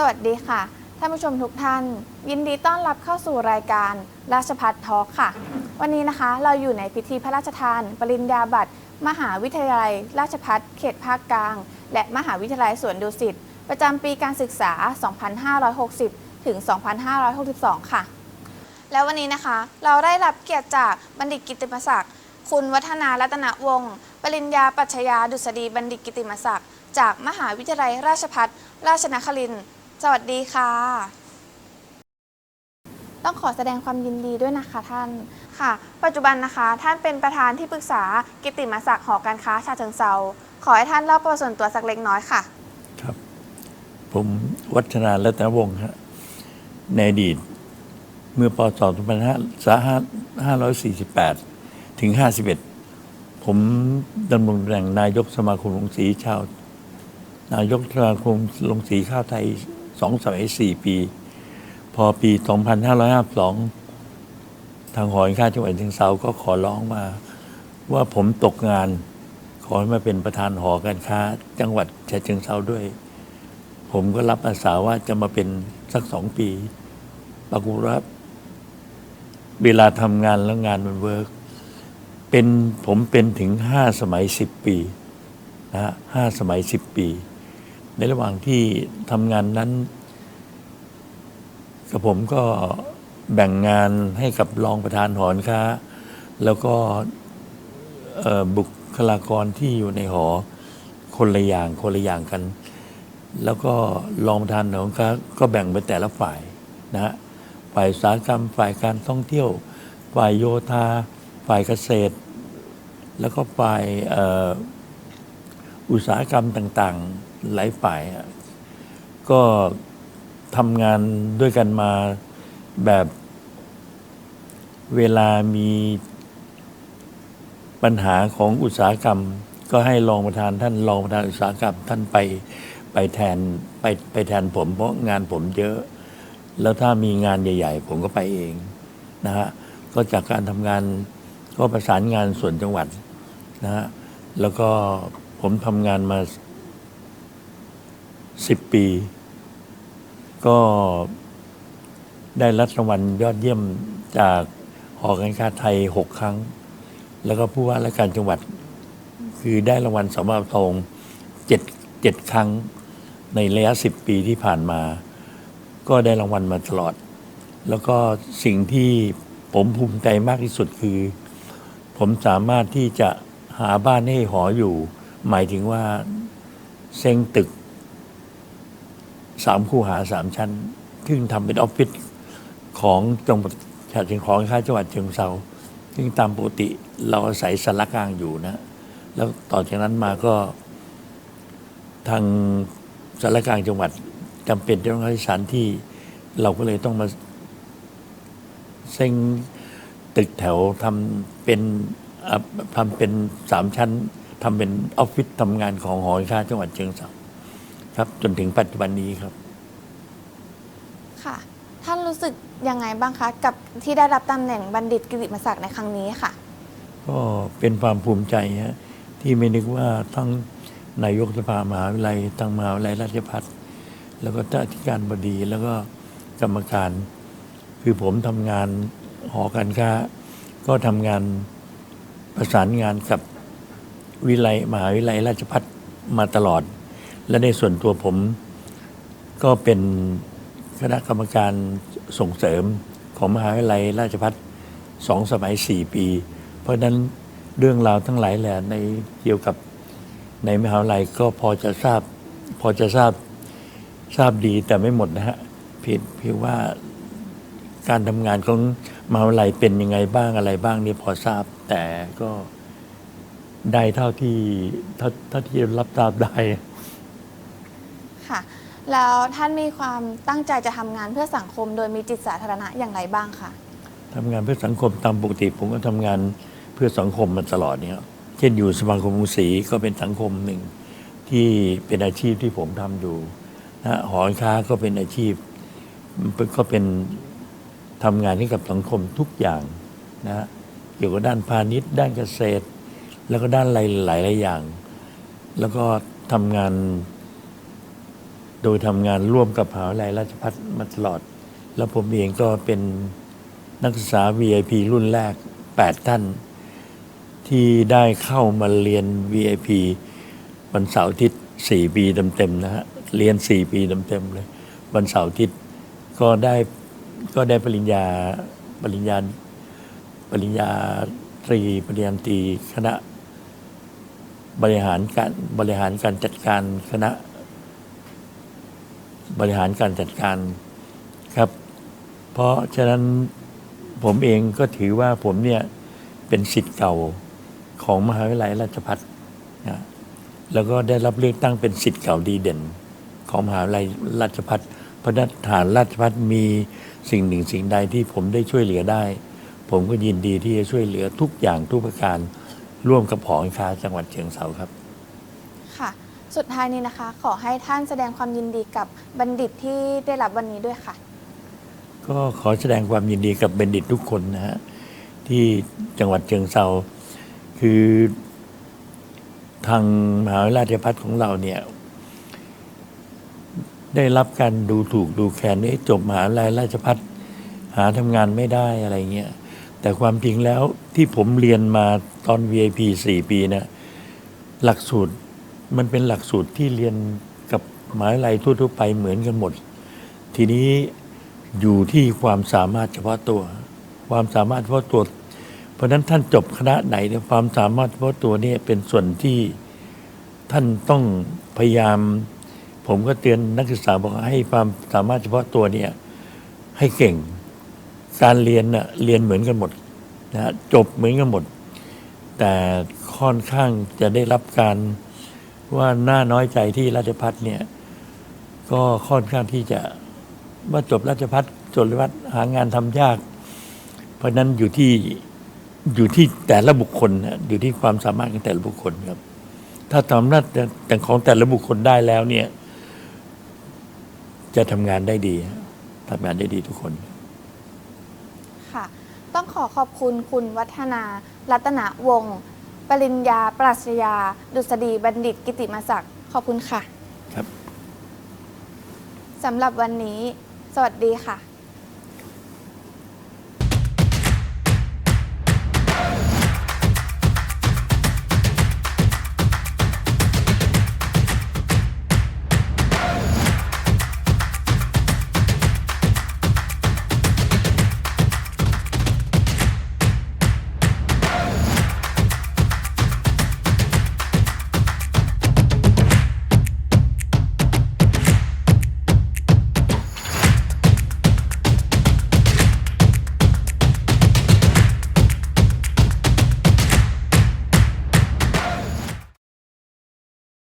สวัสดีค่ะ ท่านผู้ชมทุกท่าน ยินดีต้อนรับเข้าสู่รายการราชพัฒทอล์กค่ะ วันนี้นะคะเราอยู่ในพิธีพระราชทาน ปริญญาบัตรมหาวิทยาลัย ราชพัฒเขตภาคกลาง และมหาวิทยาลัยสวนดุสิตประจำปีการศึกษา 2560 ถึง 2562 ค่ะ แล้ววันนี้นะคะเราได้รับเกียรติจากบัณฑิตกิติมศักดิ์คุณวัฒนารัตนวงศ์ปริญญาปัชญาดุษฎีบัณฑิตกิติมศักดิ์จากมหาวิทยาลัยราชภัฏราชนครินทร์ สวัสดีค่ะ ต้องขอแสดงความยินดีด้วยนะคะท่านค่ะ ปัจจุบันนะคะ ท่านเป็นประธานที่ปรึกษากิตติมศักดิ์หอการค้าชาเชิงเซาขอให้ท่านเล่าประวัติส่วนตัวสักเล็กน้อยค่ะ ครับ ผมวัฒนารัตนวงศ์ฮะในอดีตเมื่อปศ2548 ถึง 51 ผมดำรงตำแหน่งนายกสมาคมลงสีชาว นายกสมาคมลงสีข้าวไทย สองสมัยสี่ปี พอปี 2552 ทางหอการค้าจังหวัดเชียงเซาก็ขอร้องมา ว่าผมตกงาน ขอให้มาเป็นประธานหอการค้า จังหวัดฉะเชิงเซาด้วย ผมก็รับอาสาว่าจะมาเป็นสักสองปีปรากฏว่าเวลาทำงานแล้วงานมันเวิร์กเป็นผมเป็นถึงห้าสมัยสิบปีนะฮะห้าสมัยสิบปี ในระหว่างที่ทำงานนั้นกับผมก็แบ่งงานให้กับรองประธานหอค้า แล้วก็บุคลากรที่อยู่ในหอคนละอย่างคนละอย่างกัน แล้วก็รองประธานของเขาก็แบ่งเป็นแต่ละฝ่ายนะฮะฝ่ายสาหกรรมฝ่ายการท่องเที่ยว ฝ่ายโยธา ฝ่ายเกษตร แล้วก็ฝ่ายอ,อ,อุตสาหกรรมต่างๆ หลายฝ่ายก็ทำงานด้วยกันมาแบบเวลามีปัญหาของอุตสาหกรรม ก็ให้รองประธานท่านรองประธานอุตสาหกรรม ท่านไปไปแทนไปไปแทนผม เพราะงานผมเยอะ แล้วถ้ามีงานใหญ่ ๆ ผมก็ไปเองนะฮะก็จากการทำงานก็ประสานงานส่วนจังหวัดนะฮะแล้วก็ผมทำงานมา สิบปี ก็ได้รับรางวัลยอดเยี่ยมจากหอการค้าไทยหกครั้ง แล้วก็ผู้ว่าราชการจังหวัด คือได้รางวัลสมบัติทองเจ็ดเจ็ดครั้งในระยะสิบปีที่ผ่านมา ก็ได้รางวัลมาตลอด แล้วก็สิ่งที่ผมภูมิใจมากที่สุดคือ ผมสามารถที่จะหาบ้านให้หออยู่ หมายถึงว่าเซ็งตึก สามคูหาสามชั้น ซึ่งทำเป็นออฟฟิศของจังหวัดฉะเชิงของค่าจังหวัดเชียงเซาซึ่งตามปกติเราอาศัยสารกลางอยู่นะ แล้วต่อจากนั้นมาก็ ทางสารกลางจังหวัดจำเป็นจะต้องให้สถานที่เราก็เลยต้องมาเซ็งตึกแถวทำเป็นทำเป็นสามชั้นทำเป็นออฟฟิศทำงานของหอการค้าจังหวัดเชียงเทรา ครับ จนถึงปัจจุบันนี้ครับ ค่ะ ท่านรู้สึกยังไงบ้างคะ กับที่ได้รับตำแหน่งบัณฑิตกิตติมศักดิ์ในครั้งนี้ค่ะ ก็เป็นความภูมิใจฮะที่ไม่นึกว่าทั้งนายกสภามหาวิทยาลัยทั้งมหาวิทยาลัยราชภัฏแล้วก็เจ้าอธิการบดีแล้วก็กรรมการ คือผมทำงานหอการค้า ก็ทำงานประสานงานกับวิไลยมหาวิทยาลัยราชภัฏมาตลอด และในส่วนตัวผมก็เป็นคณะกรรมการส่งเสริมของมหาวิทยาลัยราชภัฏสองสมัยสี่ปี เพราะนั้นเรื่องราวทั้งหลายแหละในเกี่ยวกับในมหาวิทยาลัยก็พอจะทราบพอจะทราบทราบดีแต่ไม่หมดนะฮะเพียงเพียงว่าการทำงานของมหาวิทยาลัยเป็นยังไงบ้างอะไรบ้างนี่พอทราบแต่ก็ได้เท่าที่เท่าที่รับทราบได้ แล้วท่านมีความตั้งใจจะทำงานเพื่อสังคม โดยมีจิตสาธารณะอย่างไรบ้างคะ ทำงานเพื่อสังคมตามปกติผมก็ทำงานเพื่อสังคมมาตลอดเนี่ยเช่นอยู่สมาคมกรุงศรีก็เป็นสังคมหนึ่งที่เป็นอาชีพที่ผมทำอยู่นะหอการค้าก็เป็นอาชีพก็เป็นทำงานให้กับสังคมทุกอย่างนะฮะเกี่ยวกับด้านพาณิชย์ ด้านเกษตร แล้วก็ด้านหลายหลายๆอย่าง แล้วก็ทำงาน โดยทำงานร่วมกับมหาวิทยาลัยราชภัฏมาตลอด แล้วผมเองก็เป็นนักศึกษา VIP รุ่นแรก 8 ท่าน ที่ได้เข้ามาเรียน VIP วันเสาร์อาทิตย์ 4 ปีเต็มๆนะฮะ เรียน 4 ปีเต็มๆเลย วันเสาร์อาทิตย์ก็ได้ก็ได้ปริญญาปริญญาปริญญาตรีปริญญาตรีคณะบริหารการบริหารการจัดการคณะ บริหารการจัดการครับ เพราะฉะนั้นผมเองก็ถือว่าผมเนี่ยเป็นสิทธิ์เก่าของมหาวิทยาลัยราชภัฏนะแล้วก็ได้รับเลือกตั้งเป็นสิทธิ์เก่าดีเด่น ของมหาวิทยาลัยราชภัฏพระนั้นฐานราชภัฏมีสิ่งหนึ่งสิ่งใดที่ผมได้ช่วยเหลือได้ ผมก็ยินดีที่จะช่วยเหลือทุกอย่างทุกประการร่วมกับหอการค้าจังหวัดเชียงเซาครับ ค่ะ สุดท้ายนี้นะคะ ขอให้ท่านแสดงความยินดีกับบัณฑิตที่ได้รับวันนี้ด้วยค่ะ ก็ขอแสดงความยินดีกับเบนดิตทุกคนนะฮะที่จังหวัดเชียงเซาคือทางมหาวิทยาลัยราชภัฏของเราเนี่ย ได้รับการดูถูกดูแคลนว่าจบมหาวิทยาลัยราชภัฏหาทำงานไม่ได้อะไรเงี้ยแต่ความจริงแล้วที่ผมเรียนมาตอน VIP 4 ปีนะหลักสูตร มันเป็นหลักสูตรที่เรียนกับมหาวิทยาลัยทั่วๆไปเหมือนกันหมด ทีนี้อยู่ที่ความสามารถเฉพาะตัว ความสามารถเฉพาะตัว เพราะฉะนั้นท่านจบคณะไหนเนี่ยความสามารถเฉพาะตัวเนี่ยเป็นส่วนที่ท่านต้องพยายาม ผมก็เตือนนักศึกษาบอกให้ความสามารถเฉพาะตัวเนี่ยให้เก่ง การเรียนน่ะเรียนเหมือนกันหมดนะจบเหมือนกันหมด แต่ค่อนข้างจะได้รับการ ว่าน่าน้อยใจที่ราชพัฒเนี่ยก็ค่อนข้างที่จะว่าจบราชพัฒจบราชพัฒหางานทำยาก เพราะนั้นอยู่ที่อยู่ที่แต่ละบุคคลนะอยู่ที่ความสามารถของแต่ละบุคคลครับ ถ้าทำหน้าแต่งของแต่ละบุคคลได้แล้วเนี่ย จะทำงานได้ดีทำงานได้ดีทุกคน ค่ะ ต้องขอขอบคุณคุณวัฒนา รัตนวงศ์ ปริญญา ปรัชญา ดุษฎีบัณฑิต กิติมศักดิ์ขอบคุณค่ะครับสำหรับวันนี้ สวัสดีค่ะ